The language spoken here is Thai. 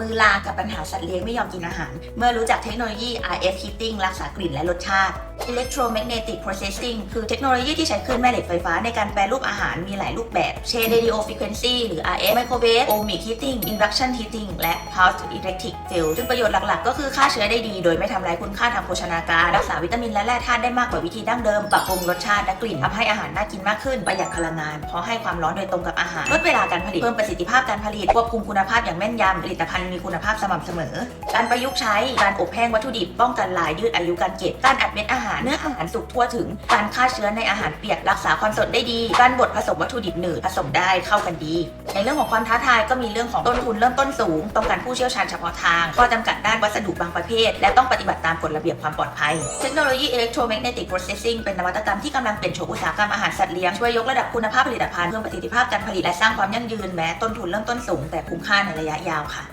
มือลากับปัญหาสัตว์เลี้ยงไม่ยอมกินอาหาร เมื่อรู้จักเทคโนโลยี RF heating รักษากลิ่นและรสชาติ Electromagnetic Processing คือเทคโนโลยีที่ใช้คลื่นแม่เหล็กไฟฟ้าในการแปรรูปอาหารมีหลายรูปแบบ เช่น Radio Frequency หรือ RF Microwave Ohmic Heating Induction Heating และ pulse Electric Field ซึ่งประโยชน์หลักๆ ก็คือฆ่าเชื้อได้ดี โดยไม่ทำลายคุณค่าทางโภชนาการ รักษาวิตามินและแร่ธาตุได้มากกว่าวิธีดั้งเดิม ปรับปรุงรสชาติและกลิ่นทำให้อาหารน่ากินมากขึ้น ประหยัดพลังงาน เพราะให้ความร้อนโดยตรงกับอาหาร ลดเวลาการผลิต เพิ่มประสิทธิภาพการผลิต ควบคุมคุณภาพอย่างแม่นยำผลิตภัณฑ์มีคุณภาพสม่ำเสมอ การประยุกต์ใช้ การอบแห้งวัตถุดิบ ป้องกันลายยืดอายุการเก็บ การอัดเม็ดอาหารเนื้ออาหารสุกทั่วถึงการฆ่าเชื้อในอาหารเปียกรักษาความสดได้ดีการบดผสมวัตถุดิบหนืดผสมได้เข้ากันดี ในเรื่องของความท้าทายก็มีเรื่องของต้นทุนเริ่มต้นสูง ต้องการผู้เชี่ยวชาญเฉพาะทางข้อจำกัดด้านวัสดุบางประเภท และต้องปฏิบัติตามกฎระเบียบความปลอดภัย เทคโนโลยี Electromagnetic Processing เป็นนวัตกรรมที่กำลังเปลี่ยนโฉมอุตสาหกรรมอาหารสัตว์เลี้ยงช่วยยกระดับคุณภาพผลิตภัณฑ์เพิ่มประสิทธิภาพการผลิตและสร้างความยั่งยืนแม้ต้นทุนเริ่มต้นสูงแต่คุ้มค่าในระยะยาวค่ะ